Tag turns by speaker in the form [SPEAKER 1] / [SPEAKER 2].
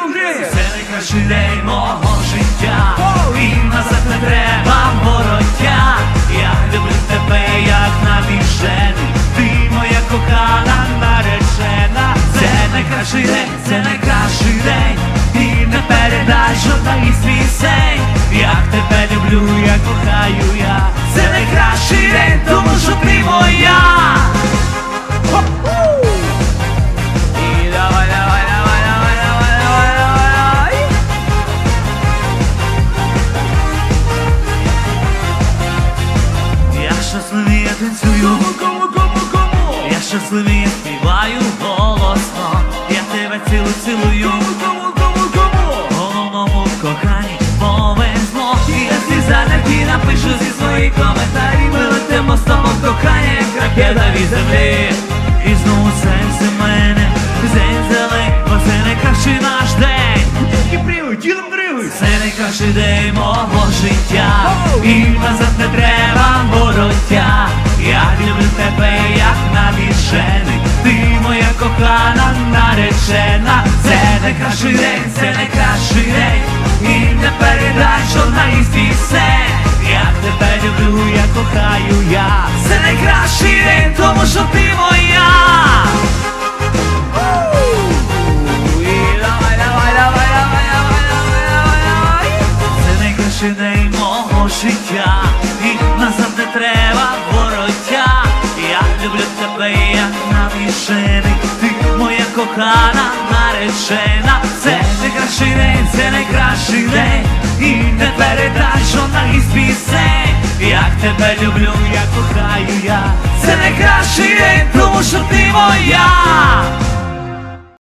[SPEAKER 1] Це найкращий день мого життя. І назад не треба вороття. Я люблю тебе, як навіжений Ти моя кохана наречена. Це найкращий день, це найкращий день. І не передай жодна із пісень. Як тебе люблю, я кохаю я. Це найкращий день, тому що ти моя щасливий, я танцюю,
[SPEAKER 2] Кому, кому, кому?
[SPEAKER 1] я щасливий, я співаю голосно, я тебе цілу цілую,
[SPEAKER 2] Кому, кому, кому?
[SPEAKER 1] головному коханні повезло. І я всі залюбки напишу зі своїх коментарів. Ми летимо з тобою кохання, як ракета від землі. І знову серце мене, день зелень, бо це найкращий наш день.
[SPEAKER 2] І привид, ділом гри.
[SPEAKER 1] Це найкращий день мого життя І назад не треба наречена Це найкращий день, це найкращий день. І не передай із пісень Як тебе люблю, я кохаю я. Це найкращий день, тому що ти моя. Це найкращий день мого життя. І назад не треба вороття. Я люблю тебе, як навішений Ти кохана наречена Це найкращий день, це найкращий день І не передай жодна із пісень Як тебе люблю, я кохаю я Це найкращий день, тому що ти моя